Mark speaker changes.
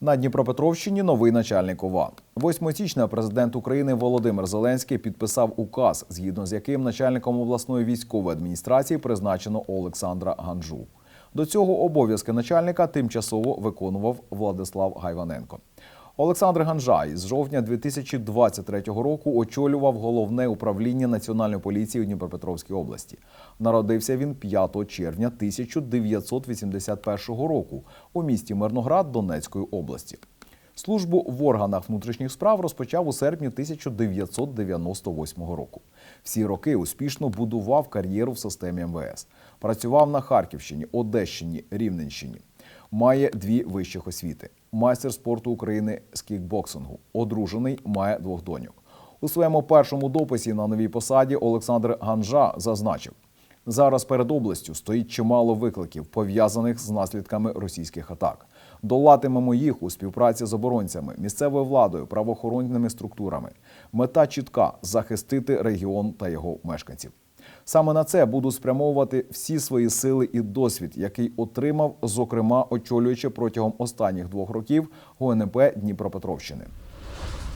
Speaker 1: На Дніпропетровщині новий начальник ОВА. 8 січня президент України Володимир Зеленський підписав указ, згідно з яким начальником обласної військової адміністрації призначено Олександра Ганжу. До цього обов'язки начальника тимчасово виконував Владислав Гайваненко. Олександр Ганжа із жовтня 2023 року очолював головне управління Національної поліції у Дніпропетровській області. Народився він 5 червня 1981 року у місті Мирноград Донецької області. Службу в органах внутрішніх справ розпочав у серпні 1998 року. Всі роки успішно будував кар'єру в системі МВС. Працював на Харківщині, Одещині, Рівненщині. Має дві вищих освіти: майстер спорту України з кікбоксингу, одружений, має двох доньок. У своєму першому дописі на новій посаді Олександр Ганжа зазначив: зараз перед областю стоїть чимало викликів, пов'язаних з наслідками російських атак. Долатимемо їх у співпраці з оборонцями, місцевою владою, правоохоронними структурами. Мета чітка захистити регіон та його мешканців. Саме на це буду спрямовувати всі свої сили і досвід, який отримав, зокрема очолюючи протягом останніх двох років ГУНП Дніпропетровщини.